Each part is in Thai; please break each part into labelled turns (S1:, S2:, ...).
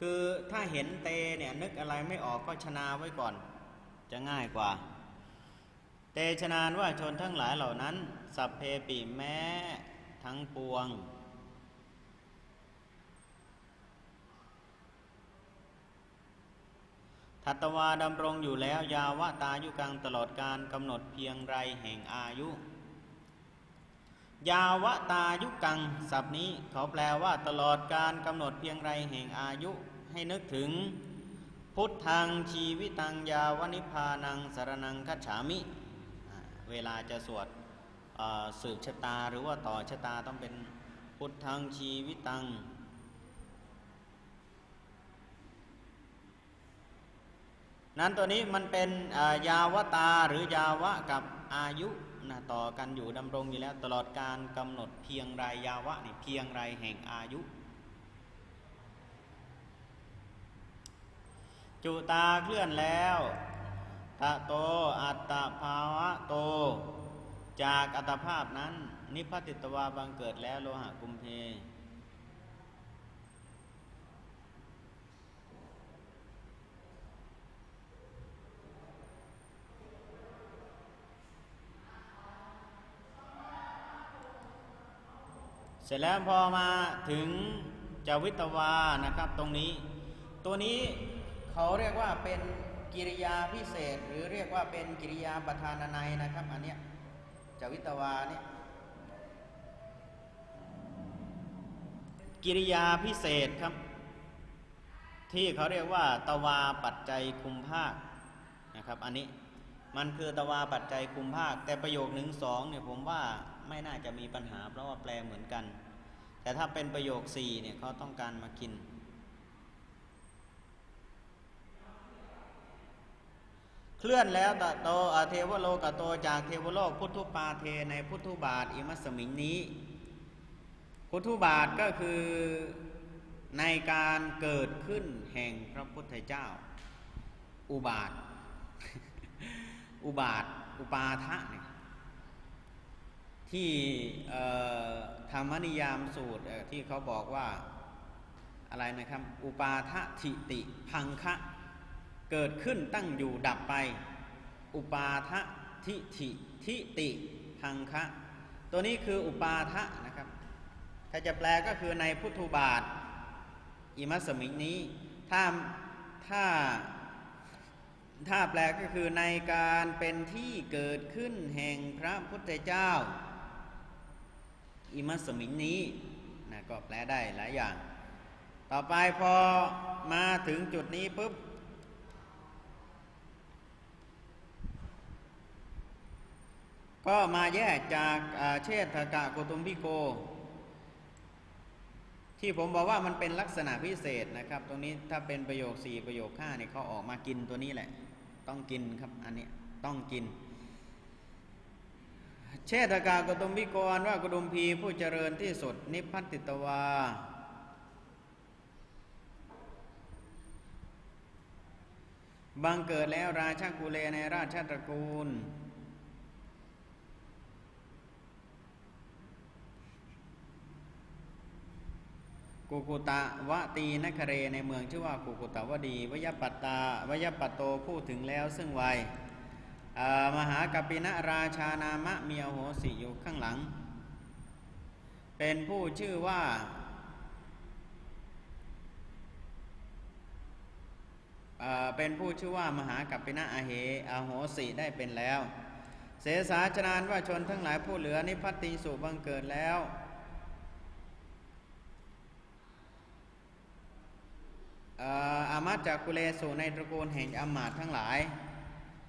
S1: คือถ้าเห็นเตเนี่ยนึกอะไรไม่ออกก็ชนะไว้ก่อน จะง่ายกว่า เตชนานว่าชนทั้งหลายเหล่านั้น สัพเพปิแม้ทั้งปวง ทัตวาดำรงอยู่แล้ว ยาวะตายุกังตลอดการกำหนดเพียงไรแห่งอายุ ยาวะตายุกัง ศัพท์นี้เขาแปลว่าตลอดการกำหนดเพียงไรแห่งอายุ ให้นึกถึง พุทธังชีวิตังยาวนิพานังสารนังคัจฉามิ เวลาจะสวดสืบชะตาหรือว่าต่อชะตาต้องเป็นพุทธังชีวิตังนั้นตัวนี้มันเป็นยาวตาหรือยาวะกับอายุนะต่อกันอยู่ดำรงอยู่แล้วตลอดการกำหนดเพียงไรยยาวะนี่เพียงไรแห่งอายุ จุตาเคลื่อนแล้วตะโตอัตตภาวะโต จากอัตภาพนั้น นิพพติตวาบังเกิดแล้วโลหะกุมเพเสร็จแล้วพอมาถึงจวิตวานะครับตรงนี้ ตัวนี้ เขาเรียกว่าเป็นกิริยาพิเศษ หรือเรียกว่าเป็นกิริยาประธานนัยนะครับอันเนี้ยจาวิตวาเนี่ยกิริยาพิเศษครับ ที่เขาเรียกว่า ตวาปัจจัยคุมภาคนะครับ อันนี้มันคือตวาปัจจัยคุมภาค แต่ประโยคหนึ่งสองเนี่ยผมว่าไม่น่าจะมีปัญหา เพราะว่าแปลเหมือนกัน แต่ถ้าเป็นประโยคสี่เนี่ยเขาต้องการมากิน เคลื่อนแล้วตะโตอเทวโลกโตจากเทวโลกพุทธุปาเทในพุทธุบาทอิมัสมิงนี้ พุทธุบาทก็คือในการเกิดขึ้นแห่งพระพุทธเจ้า อุบาท อุบาท อุปาทะเนี่ยที่ธรรมนิยามสูตรที่เขาบอกว่าอะไรนะครับ อุปาทะทิติพังคะ เกิดขึ้นตั้งอยู่ดับไป อุปาทะทิฐิทิติพังคะ ตัวนี้คืออุปาทะนะครับ ถ้าจะแปลก็คือในพุทธุบาท อิมัสมินี้ ถ้าถ้าถ้าแปลก็คือในการเป็นที่เกิดขึ้นแห่งพระพุทธเจ้า อิมัสมิงนี้นะก็แปลได้หลายอย่าง ต่อไปพอมาถึงจุดนี้ปุ๊บ ก็มาแยกจากเชษฐกะโกตุมพิโก ที่ผมบอกว่ามันเป็นลักษณะพิเศษนะครับ ตรงนี้ถ้าเป็นประโยค 4 ประโยค5เนี่ยเขาออกมากินตัวนี้แหละ ต้องกินครับอันนี้ต้องกิน เชษฐกากตุมพิโกอันว่ากดุมพีผู้เจริญที่สุดนิพพัตติตวาบังเกิดแล้วราชากุเลในราชตระกูล กุกุตะวะตีนคเรในเมืองชื่อว่ากุกุตะวดีวยปัตตาวยปัตโตพูดถึงแล้วซึ่งวัยมหากปินะราชานามะมีอโหสิอยู่ข้างหลัง เป็นผู้ชื่อว่าเป็นผู้ชื่อว่ามหากัปปินะอาเหอโหสิได้เป็นแล้ว เสสาชนานว่าชนทั้งหลายผู้เหลือนิพพัติสุบังเกิดแล้ว เอ่ออา มาจากกุเลสุในตระกูลแห่งอมาตทั้งหลาย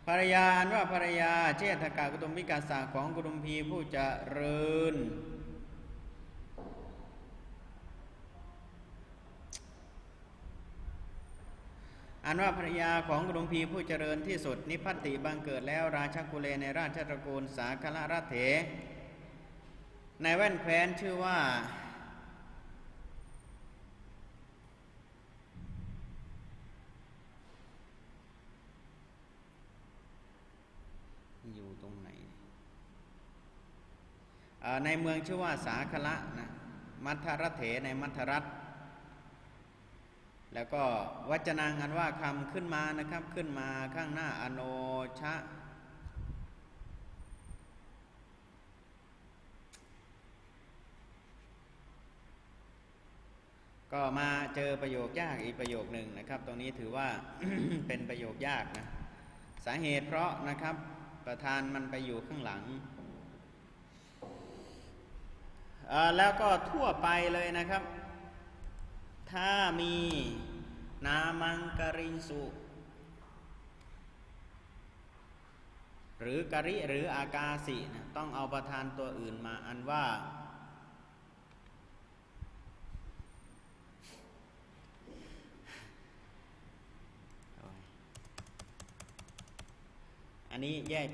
S1: ภรรยาอันว่าภรรยาเชษฐกากุตุมพิกาสาของกุตุมพีผู้เจริญอันว่าภรรยาของกุตุมพีผู้เจริญที่สุดนิพพัตติบังเกิดแล้วราชกุเลในราชตระกูลสาคลรัตเถ ในแว่นแคว้นชื่อว่า อยู่ตรงไหนเอ่อ ในเมืองชื่อว่าสาคละนะมัทรัตเถในมัทรัตแล้วก็วัจนังอันว่าคำขึ้นมานะครับขึ้นมาข้างหน้าอโนชะก็มาเจอประโยคยากอีกประโยคหนึ่งนะครับ ตรงนี้ถือว่าเป็นประโยคยากนะ สาเหตุเพราะนะครับประธานมันไปอยู่ข้างหลัง แล้วก็ทั่วไปเลยนะครับ ถ้ามีนามังกริงสุ หรือกริหรืออากาสินะต้องเอาประธานตัวอื่นมาอันว่า อันนี้แยก